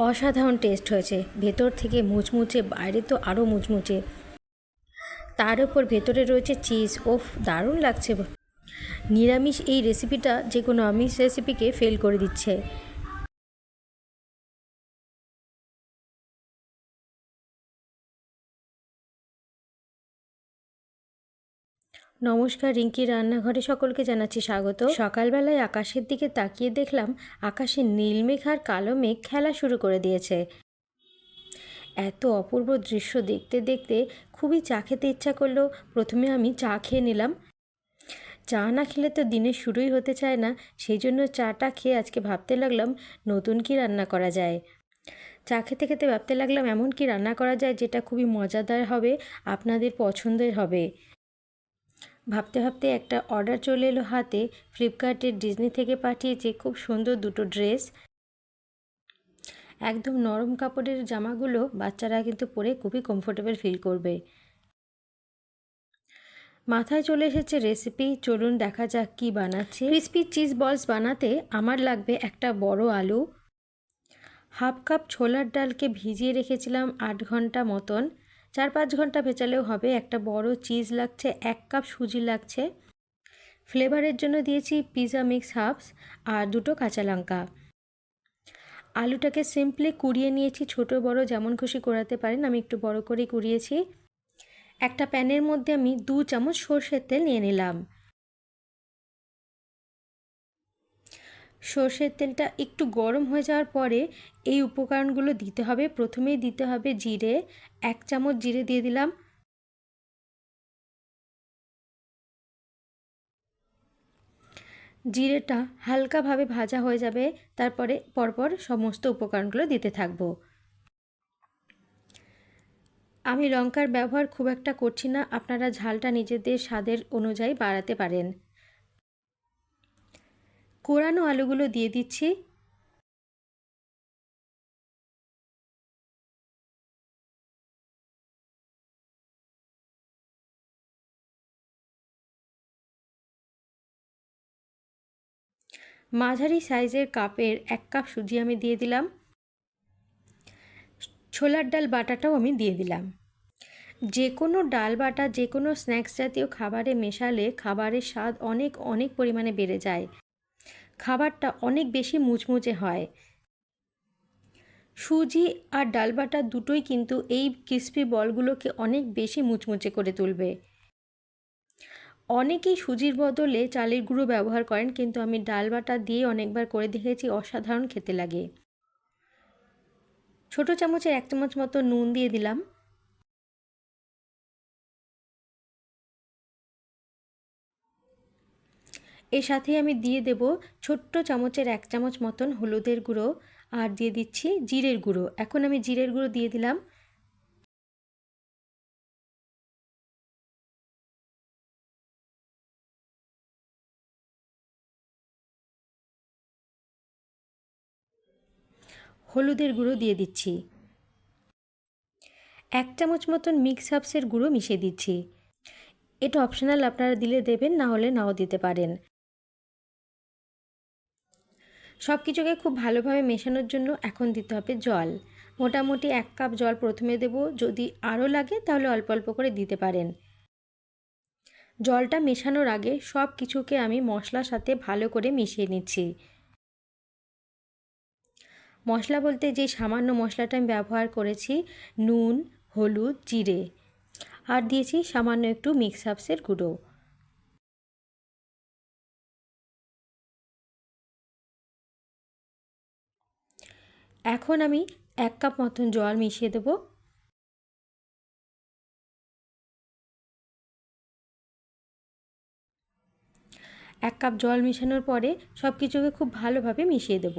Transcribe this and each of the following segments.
অসাধারণ টেস্ট হয়েছে। ভেতর থেকে মুচমুচে, বাইরে তো আরও মুচমুচে। তার উপর ভেতরে রয়েছে চিজ। ওফ, দারুণ লাগছে। নিরামিষ এই রেসিপিটা যে কোনো আমিষ রেসিপিকে ফেল করে দিচ্ছে। নমস্কার, রিঙ্কি রান্নাঘরে সকলকে জানাচ্ছি স্বাগত। সকালবেলায় আকাশের দিকে তাকিয়ে দেখলাম আকাশে নীল মেঘ আর কালো মেঘ খেলা শুরু করে দিয়েছে। এত অপূর্ব দৃশ্য দেখতে দেখতে খুবই চা খেতে ইচ্ছা করল। প্রথমে আমি চা খেয়ে নিলাম। চা না খেলে তো দিনের শুরুই হতে চায় না। সেই জন্য চাটা খেয়ে আজকে ভাবতে লাগলাম নতুন কি রান্না করা যায়। চা খেতে খেতে ভাবতে লাগলাম এমন কি রান্না করা যায় যেটা খুবই মজাদার হবে, আপনাদের পছন্দের হবে। ভাবতে ভাবতে একটা অর্ডার চলে এলো হাতে, ফ্লিপকার্টের ডিজনি থেকে পাঠিয়েছে খুব সুন্দর দুটো ড্রেস। একদম নরম কাপড়ের জামাগুলো বাচ্চারা কিন্তু পরে খুবই কমফোর্টেবল ফিল করবে। মাথায় চলে এসেছে রেসিপি চলুন দেখা যাক কি বানাচ্ছে। ক্রিসপি চিজ বলস বানাতে আমার লাগবে একটা বড় আলু। হাফ কাপ ছোলার ডালকে ভিজিয়ে রেখেছিলাম আট ঘণ্টা মতন। চার পাঁচ ঘণ্টা ভেজালেও হবে। একটা বড় চিজ লাগছে, এক কাপ সুজি লাগছে। ফ্লেভারের জন্য দিয়েছি পিজা মিক্স হাফস আর দুটো কাঁচা লঙ্কা। আলুটাকে সিম্পলি কুড়িয়ে নিয়েছি ছোট, বড়, যেমন খুশি করাতে পারেন। আমি একটু বড় করে কুড়িয়েছি। একটা প্যানের মধ্যে আমি দু চামচ সর্ষের তেল নিয়ে নিলাম। সর্ষের তেলটা একটু গরম হয়ে যাওয়ার পরে এই উপকরণগুলো দিতে হবে। প্রথমেই দিতে হবে জিরে, এক চামচ জিরে দিয়ে দিলাম। জিরেটা হালকাভাবে ভাজা হয়ে যাবে, তারপরে পরপর সমস্ত উপকরণগুলো দিতে থাকব। আমি লঙ্কার ব্যবহার খুব একটা করছি না, আপনারা ঝালটা নিজেদের স্বাদের অনুযায়ী বাড়াতে পারেন। কোরানো আলুগুলো দিয়ে দিচ্ছি। মাঝারি সাইজের কাপের এক কাপ সুজি আমি দিয়ে দিলাম। ছোলার ডাল বাটাটাও আমি দিয়ে দিলাম। যে কোনো ডাল বাটা যে কোনো স্ন্যাক্স জাতীয় খাবারে মেশালে খাবারের স্বাদ অনেক অনেক পরিমাণে বেড়ে যায়। খাবারটা অনেক বেশি মুচমুচে হয়। সুজি আর ডাল বাটা দুটোই কিন্তু এই ক্রিসপি বলগুলোকে অনেক বেশি মুচমুচে করে তুলবে। অনেকেই সুজির বদলে চালের গুঁড়ো ব্যবহার করেন, কিন্তু আমি ডাল বাটা দিয়ে অনেকবার করে দেখেছি, অসাধারণ খেতে লাগে। ছোট চামচের এক চামচ মতো নুন দিয়ে দিলাম। এর সাথে আমি দিয়ে দেব ছোট্ট চামচের এক চামচ মতন হলুদের গুঁড়ো আর দিয়ে দিচ্ছি জিরের গুঁড়ো। এখন আমি জিরের গুঁড়ো দিয়ে দিলাম। হলুদের গুঁড়ো দিয়ে দিচ্ছি। এক চামচ মতন মিক্স হাবসের গুঁড়ো মিশিয়ে দিচ্ছি। এটা অপশনাল আপনারা দিলে দেবেন, না হলে নাও দিতে পারেন। সব কিছুকে খুব ভালোভাবে মেশানোর জন্য এখন দিতে হবে জল। মোটামুটি এক কাপ জল প্রথমে দেব, যদি আরও লাগে তাহলে অল্প অল্প করে দিতে পারেন। জলটা মেশানোর আগে সব কিছুকে আমি মশলার সাথে ভালো করে মিশিয়ে নিচ্ছি। মশলা বলতে যে সামান্য মশলাটা আমি ব্যবহার করেছি, নুন, হলুদ, জিরে। আর দিয়েছি সামান্য একটু মিক্স আপসের গুঁড়ো। এখন আমি এক কাপ মতন জল মিশিয়ে দেবো। এক কাপ জল মিশানোর পরে সব কিছুকে খুব ভালোভাবে মিশিয়ে দেব।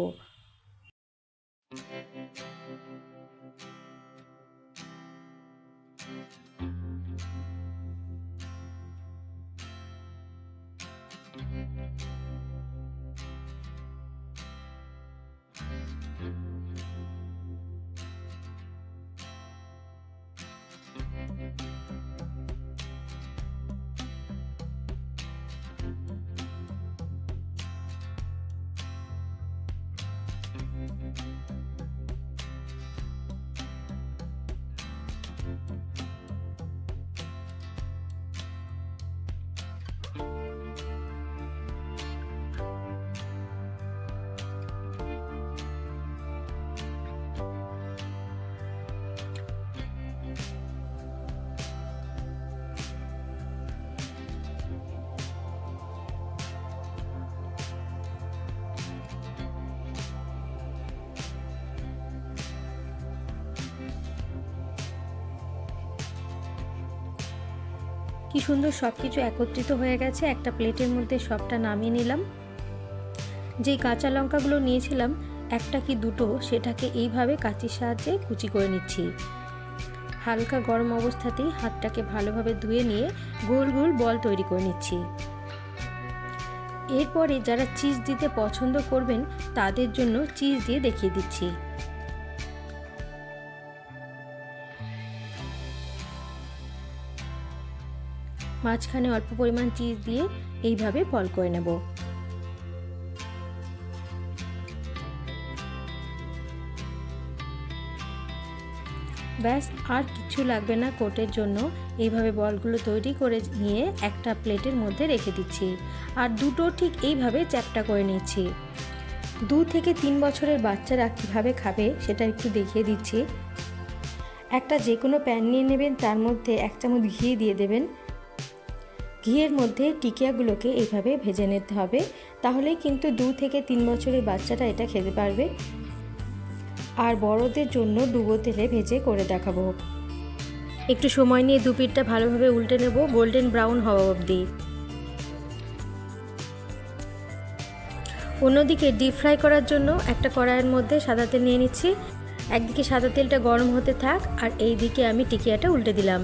কি সুন্দর সব কিছু একত্রিত হয়ে গেছে। একটা প্লেটের মধ্যে সবটা নামিয়ে নিলাম। যেই কাঁচা লঙ্কাগুলো নিয়েছিলাম, একটা কি দুটো, সেটাকে এইভাবে কাঁচির সাহায্যে কুচি করে নিচ্ছি। হালকা গরম অবস্থাতেই হাতটাকে ভালোভাবে ধুয়ে নিয়ে গোল গোল বল তৈরি করে নিচ্ছি। এরপরে যারা চিজ দিতে পছন্দ করবেন, তাদের জন্য চিজ দিয়ে দেখিয়ে দিচ্ছি। মাঝখানে অল্প পরিমাণ চিজ দিয়ে এইভাবে বল করে নেব। ব্যাস, আর কিছু লাগবে না কোটের জন্য। এইভাবে বলগুলো তৈরি করে নিয়ে একটা প্লেটের মধ্যে রেখে দিচ্ছি। আর দুটো ঠিক এইভাবে চ্যাপটা করে নিচ্ছি। দু থেকে তিন বছরের বাচ্চারা কীভাবে খাবে সেটা একটু দেখিয়ে দিচ্ছি। একটা যে কোনো প্যান নিয়ে নেবেন, তার মধ্যে এক চামচ ঘি দিয়ে দেবেন। ঘিয়ের মধ্যে টিকিয়াগুলোকে এইভাবে ভেজে নিতে হবে। তাহলেই কিন্তু দু থেকে তিন বছরের বাচ্চাটা এটা খেতে পারবে। আর বড়দের জন্য ডুবো তেলে ভেজে করে দেখাবো। একটু সময় নিয়ে দু পিঠটা ভালোভাবে উল্টে নেব। গোল্ডেন ব্রাউন হওয়া অবধি। অন্যদিকে ডিপ ফ্রাই করার জন্য একটা কড়াইয়ের মধ্যে সাদা তেল নিয়ে নিচ্ছি। একদিকে সাদা তেলটা গরম হতে থাক আর এই দিকে আমি টিকিয়াটা উল্টে দিলাম।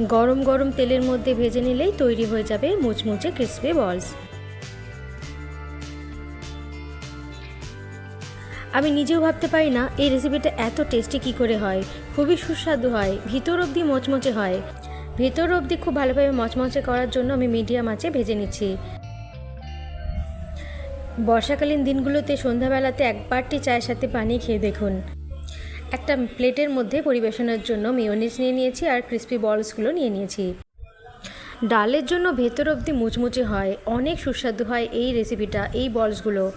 গরম গরম তেলের মধ্যে ভেজে নিলেই তৈরি হয়ে যাবে মুচমুচে ক্রিসপি বলস। আমি নিজেও ভাবতে পারি না এই রেসিপিটা এত টেস্টি কী করে হয়। খুবই সুস্বাদু হয়, ভিতর অবধি মচমচে হয়। ভেতর অবধি খুব ভালোভাবে মচমচে করার জন্য আমি মিডিয়াম আঁচে ভেজে নিচ্ছি। বর্ষাকালীন দিনগুলোতে সন্ধ্যাবেলাতে এক বারটি চায়ের সাথে পানি খেয়ে দেখুন। একটা প্লেটের মধ্যে পরিবেশনের জন্য মেয়োনিজ নিয়ে নিয়েছি আর ক্রিস্পি বলসগুলো নিয়ে নিয়েছি। ডালের জন্য ভেতর অবধি মুচমুচে হয়, অনেক সুস্বাদু হয় এই রেসিপিটা এই বলসগুলো।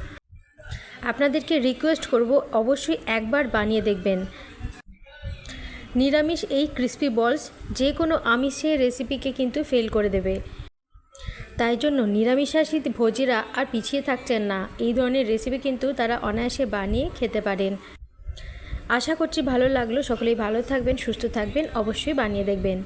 আপনাদেরকে রিকোয়েস্ট করব অবশ্যই একবার বানিয়ে দেখবেন। নিরামিষ এই ক্রিস্পি বলস যে কোনো আমিষের রেসিপিকে কিন্তু ফেল করে দেবে। তাই জন্য নিরামিষাশী ভোজিরা আর পিছিয়ে থাকছেন না। এই ধরনের রেসিপি কিন্তু তারা অনায়াসে বানিয়ে খেতে পারেন। আশা করছি ভালো লাগল। সকলেই ভালো থাকবেন সুস্থ থাকবেন অবশ্যই বানিয়ে দেখবেন।